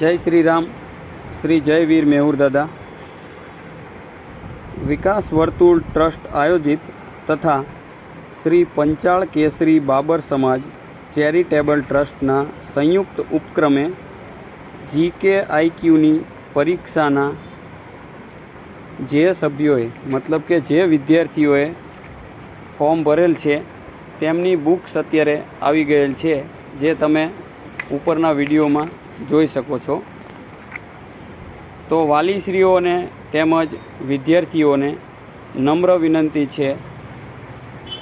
જય શ્રી રામ, શ્રી જય વીર મેહુર દાદા. વિકાસ વર્તુળ ટ્રસ્ટ આયોજિત તથા શ્રી પંચાળ કેસરી બાબર સમાજ ચેરિટેબલ ટ્રસ્ટના સંયુક્ત ઉપક્રમે જીકે આઈક્યુની પરીક્ષાના જે સભ્યોએ, મતલબ કે જે વિદ્યાર્થીઓએ ફોર્મ ભરેલ છે, તેમની બુક્સ અત્યારે આવી ગયેલ છે, જે તમે ઉપરના વિડીયોમાં જોઈ શકો છો. તો વાલીશ્રીઓને તેમજ વિદ્યાર્થીઓને નમ્ર વિનંતી છે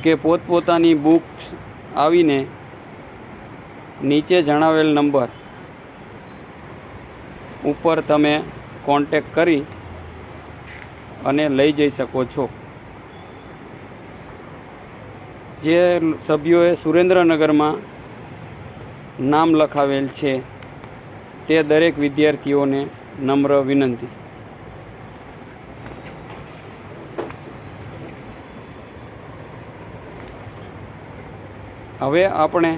કે પોતપોતાની બુક્સ આવીને નીચે જણાવેલ નંબર ઉપર તમે કોન્ટેક કરી અને લઈ જઈ શકો છો. જે સભ્યોએ સુરેન્દ્રનગરમાં નામ લખાવેલ છે. તે દરેક વિદ્યાર્થીઓને નમ્ર વિનંતી. હવે આપણે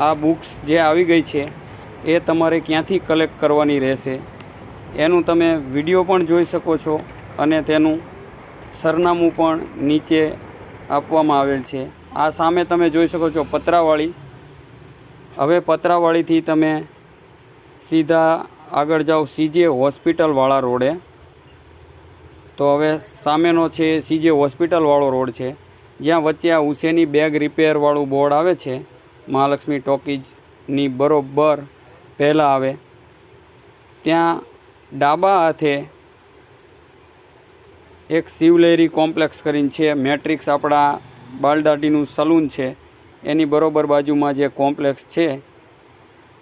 આ બુક્સ જે આવી ગઈ છે, એ તમારે ક્યાંથી કલેક્ટ કરવાની રહેશે? એનું તમે વીડિયો પણ જોઈ શકો છો અને તેનું સરનામું પણ નીચે આપવામાં આવેલ છે. આ સામે તમે જોઈ શકો છો પતરાવાળી હવે પતરાવાળીથી તમે સીધા આગળ જાઓ સીજે હોસ્પિટલવાળા રોડે. તો હવે સામેનો છે સીજે હોસ્પિટલવાળો રોડ છે. જ્યાં વચ્ચે આ હુસેની બેગ રિપેરવાળું બોર્ડ આવે છે. મહાલક્ષ્મી ટોકીજની બરોબર પહેલાં આવે. ત્યાં ડાબા હાથે એક શિવલેરી કોમ્પ્લેક્સ કરીને છે. મેટ્રિક્સ આપણા બાલદાટીનું સલૂન છે. એની બરોબર બાજુમાં જે કોમ્પ્લેક્સ છે,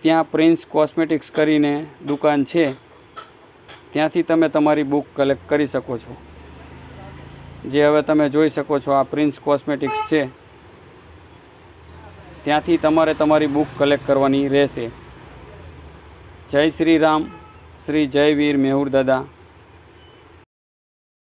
ત્યાં પ્રિન્સ કોસ્મેટિક્સ કરીને દુકાન છે. ત્યાંથી તમે તમારી બુક કલેક્ટ કરી શકો છો. જે હવે તમે જોઈ શકો છો આ પ્રિન્સ કોસ્મેટિક્સ છે. ત્યાંથી તમારે તમારી બુક કલેક્ટ કરવાની રહેશે. જય શ્રી રામ, શ્રી જયવીર મેહુર દાદા.